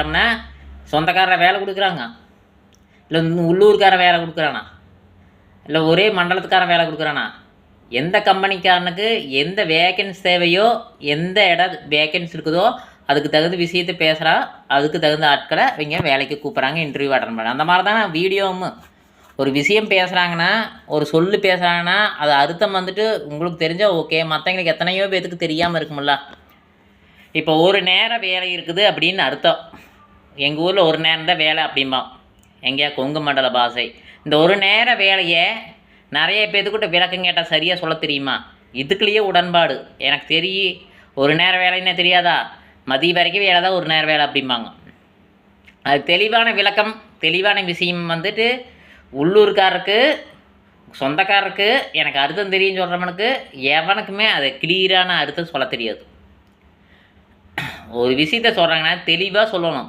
அப்படின்னா சொந்தக்காரரை வேலை கொடுக்குறாங்க. இல்லை உள்ளூர்காரன் வேலை கொடுக்குறானா? இல்லை ஒரே மண்டலத்துக்காரன் வேலை கொடுக்குறானா? எந்த கம்பெனிக்காரனுக்கு எந்த வேக்கன்ஸ் தேவையோ எந்த இடம் வேக்கன்ஸ் இருக்குதோ அதுக்கு தகுந்த விஷயத்தை பேசுகிறா அதுக்கு தகுந்த ஆட்களை இவங்க வேலைக்கு கூப்பிட்றாங்க இன்டர்வியூ அட்டன் பண்ணுறாங்க அந்த மாதிரி தான் வீடியோவும். ஒரு விஷயம் பேசுகிறாங்கன்னா ஒரு சொல்லு பேசுகிறாங்கன்னா அது அர்த்தம் வந்துட்டு உங்களுக்கு தெரிஞ்சால் ஓகே மற்றவங்களுக்கு எத்தனையோ பேத்துக்கு தெரியாமல் இருக்குமில்ல இப்போ ஒரு நேரம் வேலை இருக்குது அப்படின்னு அர்த்தம். எங்கள் ஊரில் ஒரு நேரம் தான் வேலை அப்படிம்பா எங்கேயா கொங்கு மண்டல பாஷை இந்த ஒரு நேர வேலையை நிறைய பேர்த்துக்கிட்ட விளக்கம் கேட்டால் சரியாக சொல்ல தெரியுமா? இதுக்குள்ளேயே உடன்பாடு. எனக்கு தெரியும் ஒரு நேர வேலைன்னு தெரியாதா? மதிய வரைக்கும் வேலை தான் ஒரு நேர வேலை அப்படிம்பாங்க. அது தெளிவான விளக்கம் தெளிவான விஷயம் வந்துட்டு உள்ளூர்காரருக்கு சொந்தக்காரருக்கு எனக்கு அர்த்தம் தெரியும் சொல்கிறவனுக்கு எவனுக்குமே அது கிளியரான அர்த்தம் சொல்ல தெரியாது. ஒரு விஷயத்த சொல்கிறாங்கன்னா தெளிவாக சொல்லணும்.